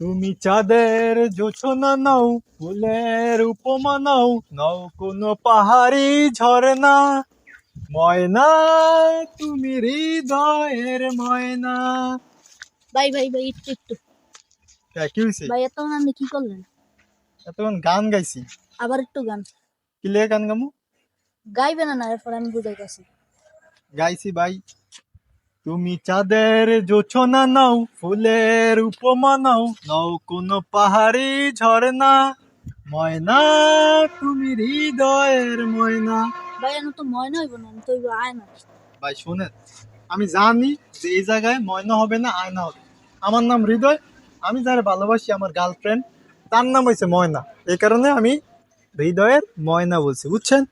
তুমি চাঁদের জোছনা নাও ফুলের উপমা নাও নাও কোনো পাহাড়ি ঝরনা ময়না তুমি হৃদয়ের ময়না। ভাই ভাই ভাই একটু একটু। তা কি হয়েছে ভাই এত আপনি কি করলেন? এতক্ষণ গান গাইছি। আবার একটু গান। কি লে গান গামু? গাইবে না না এরপর আমি বুঝাইতেছি। গাইছি ভাই। তুমি চাঁদের জোছনা নাও ফুলের উপমা নাও নাও কোনো পাহাড়ি ঝরনা ময়না তুমি হৃদয়ের ময়না। ভাই তো ময়না হইব না আমি তো হইব ভাই শোনেন আমি জানি যে এই জায়গায় ময়না হবে না আয়না হবে। আমার নাম হৃদয় আমি যারা ভালোবাসি আমার গার্লফ্রেন্ড তার নাম হয়েছে ময়না। এই কারণে আমি হৃদয়ের ময়না বলছি বুঝছেন?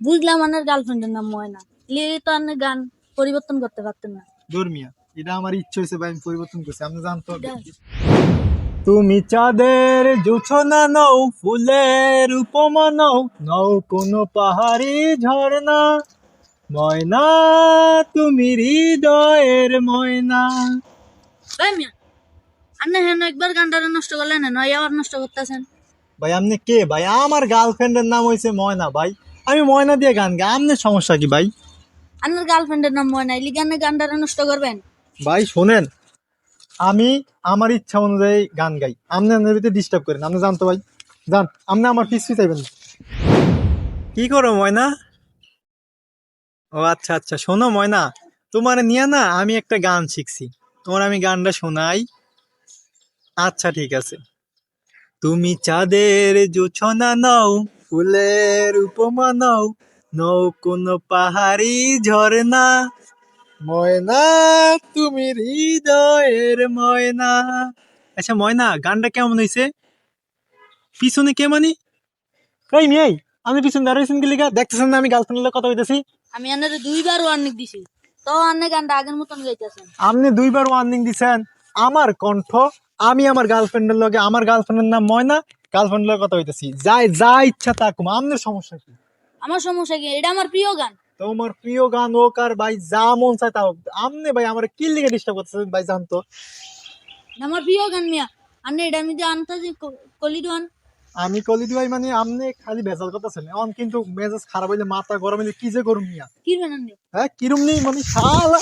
বুঝলাম আমার গার্লফ্রেন্ডের নাম ময়না। লিয়ে তো গান পরিবর্তন করতে পারতেন না। ধর্মিয়া। এটা আমার ইচ্ছে হয়েছে ভাই আমি পরিবর্তন করছি। আপনি জানতো তুমি চাঁদের জোছনা নাও ফুলের উপমা নাও নাও কোনো পাহাড়ি ঝরনা ময়না তুমি হৃদয়ের ময়না। আপনি হেন একবার গানটা নষ্ট করলেন না নয় আবার নষ্ট করতেছেন। ভাই আপনি কে ভাই? আমার গার্লফ্রেন্ডের নাম হয়েছে ময়না ভাই। আমি ময়না দিয়ে গান গাই আপনার সমস্যা কি ভাই? আপনার গার্লফ্রেন্ডের নাম ময়না এলি গানে গানটা নষ্ট করবেন? ভাই শোনেন আমি আমার ইচ্ছা অনুযায়ী গান গাই। আপনি আপনার ভিতরে ডিস্টার্ব করেন আপনি জানতো ভাই। জান আপনি আমার পিছু চাইবেন কি করো ময়না? ও আচ্ছা আচ্ছা শোনো ময়না তোমার নিয়ে না আমি একটা গান শিখছি। তোমার আমি গানটা শোনাই। আচ্ছা ঠিক আছে। তুমি চাঁদের জোছনা নাও ফুলের উপমা নাও নৌ কোনো পাহাড়ি ঝরনা ময়না তুমি হৃদয়ের ময়না। আচ্ছা ময়না গানটা কেমন হয়েছে পিছনে কে মানি? কই মিয়াই আমি পিছনে দাঁড়িয়েছেন কি লিগা দেখতেছেন না আমি গার্লফ্রেন্ডের কথা কইতেছি? আমি আপনার দুইবার ওয়ার্নিং দিছি। তো আপনি গানটা আগের মতন গাইতেছেন। আপনি দুইবার ওয়ার্নিং দিছেন। আমার কণ্ঠ আমি আমার গার্লফ্রেন্ডের লগে আমার গার্লফ্রেন্ডের নাম ময়না গার্লফ্রেন্ডের কথা হইতেছি যাই যা ইচ্ছা তা কম। আপনার সমস্যা কি? আমার সমস্যা কি? এটা আমার প্রিয় গান। তোমার প্রিয় গান হোক আর ভাই যা মন চায় তা হোক। আপনি ভাই আমার কি লিগে ডিস্টার্ব করতেছেন ভাই জানতো আমার প্রিয় গান মিয়া। আপনি এটা আমি যে আনতে যে কলি গান আমি কলি ভাই মানে আমনে খালি ভেজাল করতেছেন। এখন কিন্তু মেজাজ খারাপ হইলে মাথা গরম হইলে কি যে করুন মিয়া? কি বানান হ্যাঁ কিরম নেই মানে শালা।